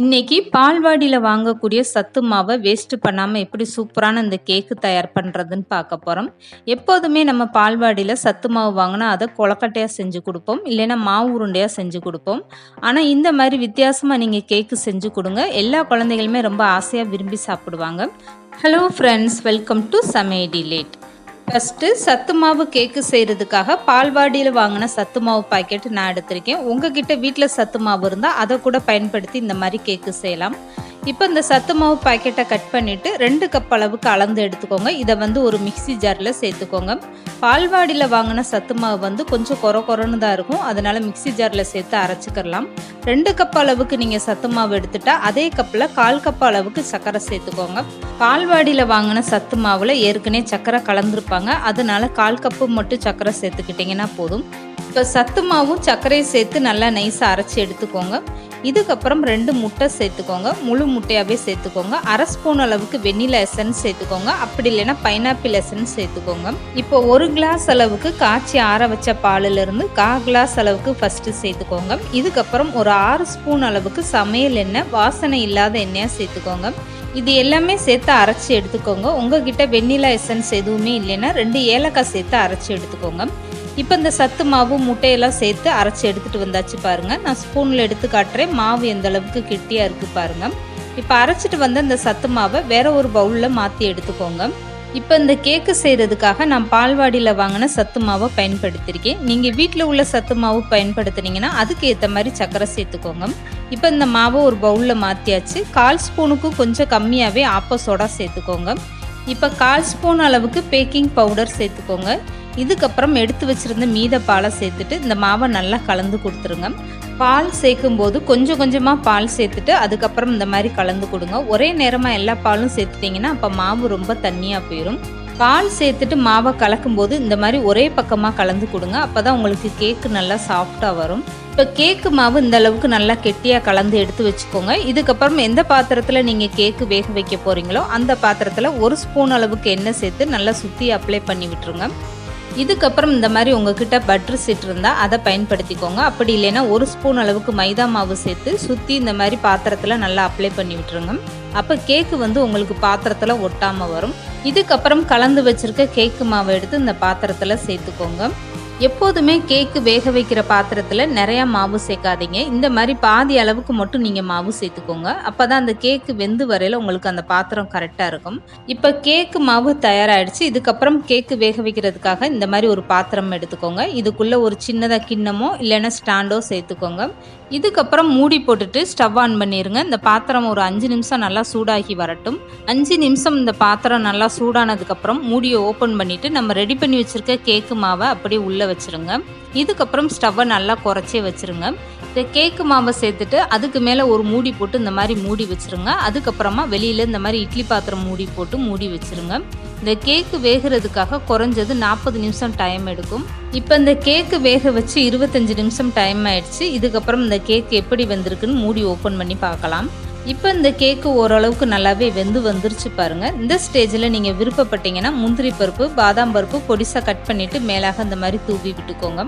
இன்னைக்கு பால்வாடியில் வாங்கக்கூடிய சத்து மாவை வேஸ்ட் பண்ணாமல் எப்படி சூப்பரான இந்த கேக்கு தயார் பண்ணுறதுன்னு பார்க்க போகிறோம் எப்போதுமே நம்ம பால்வாடியில் சத்து மாவு வாங்கினா அதை கொலக்கட்டையாக செஞ்சு கொடுப்போம். இல்லைன்னா மாவு உருண்டையாக செஞ்சு கொடுப்போம். ஆனால் இந்த மாதிரி வித்தியாசமாக நீங்கள் கேக்கு செஞ்சு கொடுங்க. எல்லா குழந்தைகளுமே ரொம்ப ஆசையாக விரும்பி சாப்பிடுவாங்க. ஹலோ ஃப்ரெண்ட்ஸ் வெல்கம் டு சமே டிலேட் ஃபஸ்ட்டு சத்து மாவு கேக்கு செய்கிறதுக்காக பால்வாடியில் வாங்கின சத்து மாவு பாக்கெட் நான் எடுத்திருக்கேன். உங்ககிட்ட வீட்டில் சத்து மாவு இருந்தால் அதை கூட பயன்படுத்தி இந்த மாதிரி கேக்கு செய்யலாம். இப்போ இந்த சத்து மாவு பாக்கெட்டை கட் பண்ணிவிட்டு ரெண்டு கப் அளவுக்கு அளந்து எடுத்துக்கோங்க. இதை வந்து ஒரு மிக்சி ஜாரில் சேர்த்துக்கோங்க. பால்வாடியில் வாங்கின சத்து மாவு வந்து கொஞ்சம் குறை குறைன்னு தான் இருக்கும். அதனால் மிக்சி ஜாரில் சேர்த்து அரைச்சிக்கிறலாம் ரெண்டு கப் அளவுக்கு நீங்கள் சத்து மாவு எடுத்துட்டா அதே கப்பில் கால் கப் அளவுக்கு சர்க்கரை சேர்த்துக்கோங்க. பால்வாடியில் வாங்கின சத்து மாவில் ஏற்கனவே சர்க்கரை கலந்துருப்பாங்க. அதனால கால் கப்பு மட்டும் சர்க்கரை சேர்த்துக்கிட்டிங்கன்னா போதும். இப்போ சத்து மாவும் சர்க்கரையும் சேர்த்து நல்லா நைஸாக அரைச்சி எடுத்துக்கோங்க. இதுக்கப்புறம் ரெண்டு முட்டை சேர்த்துக்கோங்க. முழு முட்டையாகவே சேர்த்துக்கோங்க. அரை ஸ்பூன் அளவுக்கு வெண்ணிலா எசன்ஸ் சேர்த்துக்கோங்க. அப்படி இல்லைன்னா பைனாப்பிள் எசன்ஸ் சேர்த்துக்கோங்க. இப்போ ஒரு கிளாஸ் அளவுக்கு காய்ச்சி ஆற வச்ச பாலிலிருந்து கா கிளாஸ் அளவுக்கு ஃபஸ்ட்டு சேர்த்துக்கோங்க. இதுக்கப்புறம் ஒரு ஆறு ஸ்பூன் அளவுக்கு சமையல் எண்ணெய் வாசனை இல்லாத எண்ணெயாக சேர்த்துக்கோங்க. இது எல்லாமே சேர்த்து அரைச்சி எடுத்துக்கோங்க. உங்ககிட்ட வெண்ணிலா எசன்ஸ் எதுவுமே இல்லைன்னா ரெண்டு ஏலக்காய் சேர்த்து அரைச்சி எடுத்துக்கோங்க. இப்போ இந்த சத்து மாவு முட்டையெல்லாம் சேர்த்து அரைச்சி எடுத்துகிட்டு வந்தாச்சு பாருங்கள் நான் ஸ்பூனில் எடுத்து காட்டுறேன். மாவு எந்த அளவுக்கு கெட்டியாக இருக்குது பாருங்கள் இப்போ அரைச்சிட்டு வந்த இந்த சத்து மாவை வேற ஒரு பவுலில் மாற்றி எடுத்துக்கோங்க. இப்போ இந்த கேக்கு செய்கிறதுக்காக நான் பால்வாடியில் வாங்கின சத்து மாவை பயன்படுத்தியிருக்கேன் நீங்கள் வீட்டில் உள்ள சத்து மாவு பயன்படுத்துனீங்கன்னா அதுக்கு ஏற்ற மாதிரி சர்க்கரை சேர்த்துக்கோங்க. இப்போ இந்த மாவை ஒரு பவுலில் மாற்றியாச்சு கால் ஸ்பூனுக்கு கொஞ்சம் கம்மியாகவே ஆப்ப சோடா சேர்த்துக்கோங்க. இப்போ கால் ஸ்பூன் அளவுக்கு பேக்கிங் பவுடர் சேர்த்துக்கோங்க. இதுக்கப்புறம் எடுத்து வச்சுருந்த மீத பாலை சேர்த்துட்டு இந்த மாவை நல்லா கலந்து கொடுத்துருங்க. பால் சேர்க்கும் போது கொஞ்சம் கொஞ்சமாக பால் சேர்த்துட்டு அதுக்கப்புறம் இந்த மாதிரி கலந்து கொடுங்க. ஒரே நேரமாக எல்லா பாலும் சேர்த்துட்டிங்கன்னா அப்போ மாவு ரொம்ப தண்ணியாக போயிடும் பால் சேர்த்துட்டு மாவை கலக்கும்போது இந்த மாதிரி ஒரே பக்கமாக கலந்து கொடுங்க. அப்போ தான் உங்களுக்கு கேக்கு நல்லா சாஃப்டாக வரும். இப்போ கேக்கு மாவு இந்த அளவுக்கு நல்லா கெட்டியாக கலந்து எடுத்து வச்சுக்கோங்க. இதுக்கப்புறம் எந்த பாத்திரத்தில் நீங்கள் கேக்கு வேக வைக்க போகிறீங்களோ அந்த பாத்திரத்தில் ஒரு ஸ்பூன் அளவுக்கு எண்ணெய் சேர்த்து நல்லா சுற்றி அப்ளை பண்ணி விட்டுருங்க. இதுக்கப்புறம் இந்த மாதிரி உங்ககிட்ட பட்டர் சீட் இருந்தால் அதை பயன்படுத்திக்கோங்க. அப்படி இல்லைன்னா ஒரு ஸ்பூன் அளவுக்கு மைதா மாவு சேர்த்து சுற்றி இந்த மாதிரி பாத்திரத்தில் நல்லா அப்ளை பண்ணி விட்டுருங்க. அப்போ கேக்கு வந்து உங்களுக்கு பாத்திரத்தில் ஒட்டாமல் வரும். இதுக்கப்புறம் கலந்து வச்சுருக்க கேக்கு மாவை எடுத்து இந்த பாத்திரத்தில் சேர்த்துக்கோங்க. எப்போதுமே கேக்கு வேக வைக்கிற பாத்திரத்தில் நிறையா மாவு சேர்க்காதீங்க. இந்த மாதிரி பாதி அளவுக்கு மட்டும் நீங்கள் மாவு சேர்த்துக்கோங்க. அப்போ தான் அந்த கேக்கு வெந்து வரையில் உங்களுக்கு அந்த பாத்திரம் கரெக்டாக இருக்கும். இப்போ கேக்கு மாவு தயாராகிடுச்சு இதுக்கப்புறம் கேக்கு வேக வைக்கிறதுக்காக இந்த மாதிரி ஒரு பாத்திரம் எடுத்துக்கோங்க. இதுக்குள்ளே ஒரு சின்னதாக கிண்ணமோ இல்லைன்னா ஸ்டாண்டோ சேர்த்துக்கோங்க. இதுக்கப்புறம் மூடி போட்டுட்டு ஸ்டவ் ஆன் பண்ணிடுங்க இந்த பாத்திரம் ஒரு அஞ்சு நிமிஷம் நல்லா சூடாகி வரட்டும். அஞ்சு நிமிஷம் இந்த பாத்திரம் நல்லா சூடானதுக்கப்புறம் மூடியை ஓப்பன் பண்ணிவிட்டு நம்ம ரெடி பண்ணி வச்சுருக்க கேக்கு மாவை அப்படியே உள்ளே வச்சுருங்க. இதுக்கப்புறம் ஸ்டவ்வை நல்லா குறைச்சே வச்சுருங்க. இந்த கேக்கு மாவை சேர்த்துட்டு அதுக்கு மேலே ஒரு மூடி போட்டு இந்த மாதிரி மூடி வச்சுருங்க. அதுக்கப்புறமா வெளியில் இந்த மாதிரி இட்லி பாத்திரம் மூடி போட்டு மூடி வச்சுருங்க. இந்த கேக்கு வேகிறதுக்காக குறைஞ்சது நாற்பது நிமிஷம் டைம் எடுக்கும். இப்போ இந்த கேக்கு வேக வச்சு இருபத்தஞ்சி நிமிஷம் டைம் ஆயிடுச்சு. இதுக்கப்புறம் இந்த கேக் எப்படி வந்திருக்குன்னு மூடி ஓப்பன் பண்ணி பார்க்கலாம். இப்போ இந்த கேக்கு ஓரளவுக்கு நல்லாவே வெந்து வந்துருச்சு பாருங்கள் இந்த ஸ்டேஜில் நீங்கள் விருப்பப்பட்டீங்கன்னா முந்திரி பருப்பு பாதாம் பருப்பு பொடிசாக கட் பண்ணிவிட்டு மேலாக இந்த மாதிரி தூவி விட்டுக்கோங்க.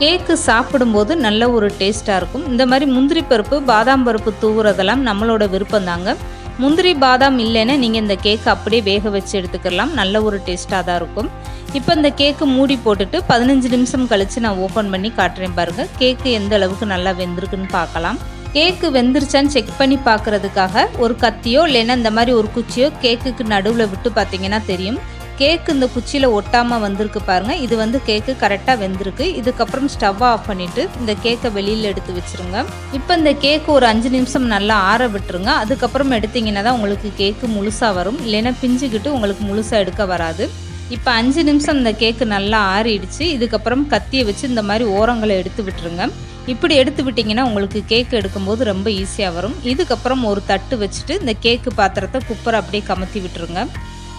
கேக்கு சாப்பிடும்போது நல்ல ஒரு டேஸ்ட்டாக இருக்கும். இந்த மாதிரி முந்திரி பருப்பு பாதாம் பருப்பு தூவுறதெல்லாம் நம்மளோட விருப்பம் தாங்க. முந்திரி பாதாம் இல்லைன்னா நீங்கள் இந்த கேக்கு அப்படியே வேக வச்சு எடுத்துக்கலாம். நல்ல ஒரு டேஸ்ட்டாக தான் இருக்கும். இப்போ இந்த கேக்கு மூடி போட்டுட்டு பதினஞ்சு நிமிஷம் கழித்து நான் ஓப்பன் பண்ணி காட்டுறேன் பாருங்கள் கேக்கு எந்த அளவுக்கு நல்லா வெந்திருக்குன்னு பார்க்கலாம். கேக்கு வெந்துருச்சான்னு செக் பண்ணி பார்க்குறதுக்காக ஒரு கத்தியோ இல்லைன்னா இந்த மாதிரி ஒரு குச்சியோ கேக்குக்கு நடுவில் விட்டு பார்த்தீங்கன்னா தெரியும். கேக்கு இந்த குச்சியில் ஒட்டாமல் வந்திருக்கு பாருங்கள் இது வந்து கேக்கு கரெக்டாக வெந்திருக்கு. இதுக்கப்புறம் ஸ்டவ்வை ஆஃப் பண்ணிவிட்டு இந்த கேக்கை வெளியில் எடுத்து வச்சுருங்க. இப்போ இந்த கேக்கு ஒரு அஞ்சு நிமிஷம் நல்லா ஆற விட்டுருங்க. அதுக்கப்புறம் எடுத்திங்கன்னா தான் உங்களுக்கு கேக்கு முழுசாக வரும். இல்லைன்னா பிஞ்சுக்கிட்டு உங்களுக்கு முழுசாக எடுக்க வராது. இப்போ அஞ்சு நிமிஷம் இந்த கேக்கு நல்லா ஆறிடுச்சு. இதுக்கப்புறம் கத்தியை வச்சு இந்த மாதிரி ஓரங்களை எடுத்து விட்டுருங்க. இப்படி எடுத்து விட்டிங்கன்னா உங்களுக்கு கேக் எடுக்கும்போது ரொம்ப ஈஸியாக வரும். இதுக்கப்புறம் ஒரு தட்டு வச்சுட்டு இந்த கேக்கு பாத்திரத்தை குப்பரை அப்படியே கமத்தி விட்டுருங்க.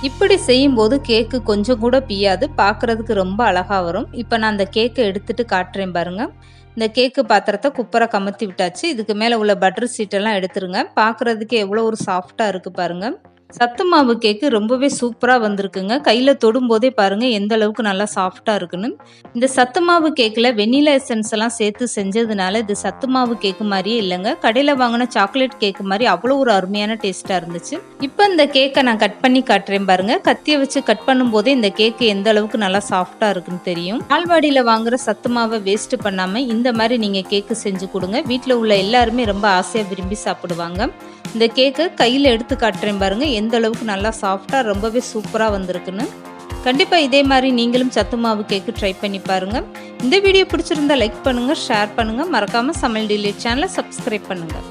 இப்படி செய்யும்போது கேக்கு கொஞ்சம் கூட பியாது பார்க்குறதுக்கு ரொம்ப அழகாக வரும். இப்போ நான் அந்த கேக்கை எடுத்துகிட்டு காட்டுறேன் பாருங்கள் இந்த கேக்கு பாத்திரத்தை குப்பரை கமத்தி விட்டாச்சு. இதுக்கு மேலே உள்ள பட்டர் சீட்டெல்லாம் எடுத்துருங்க. பார்க்குறதுக்கு எவ்வளோ ஒரு சாஃப்டாக இருக்குது பாருங்கள் சத்து மாவு கேக்கு ரொம்பவே சூப்பராக வந்திருக்குங்க. கையில் தொடும்போதே பாருங்கள் எந்த அளவுக்கு நல்லா சாஃப்டாக இருக்குன்னு. இந்த சத்து மாவு கேக்கில் வெண்ணிலா எசன்ஸ் எல்லாம் சேர்த்து செஞ்சதுனால இது சத்து மாவு கேக்கு மாதிரியே இல்லைங்க. கடையில் வாங்கின சாக்லேட் கேக்கு மாதிரி அவ்வளோ ஒரு அருமையான டேஸ்ட்டாக இருந்துச்சு. இப்போ இந்த கேக்கை நான் கட் பண்ணி காட்டுறேன் பாருங்கள் கத்தியை வச்சு கட் பண்ணும்போதே இந்த கேக்கு எந்த அளவுக்கு நல்லா சாஃப்டாக இருக்குன்னு தெரியும். பால்வாடியில் வாங்குற சத்து மாவை வேஸ்ட் பண்ணாமல் இந்த மாதிரி நீங்கள் கேக்கு செஞ்சு கொடுங்க. வீட்டில் உள்ள எல்லாருமே ரொம்ப ஆசையாக விரும்பி சாப்பிடுவாங்க. இந்த கேக்கை கையில் எடுத்து காட்டுறேன் பாருங்கள் எந்த அளவுக்கு நல்லா சாஃப்டாக ரொம்பவே சூப்பராக வந்திருக்குன்னு. கண்டிப்பாக இதே மாதிரி நீங்களும் சத்து மாவு கேக்கு ட்ரை பண்ணி பாருங்கள் இந்த வீடியோ பிடிச்சிருந்தா லைக் பண்ணுங்கள் ஷேர் பண்ணுங்கள் மறக்காமல் சமையல் டிலே சேனலை சப்ஸ்கிரைப் பண்ணுங்கள்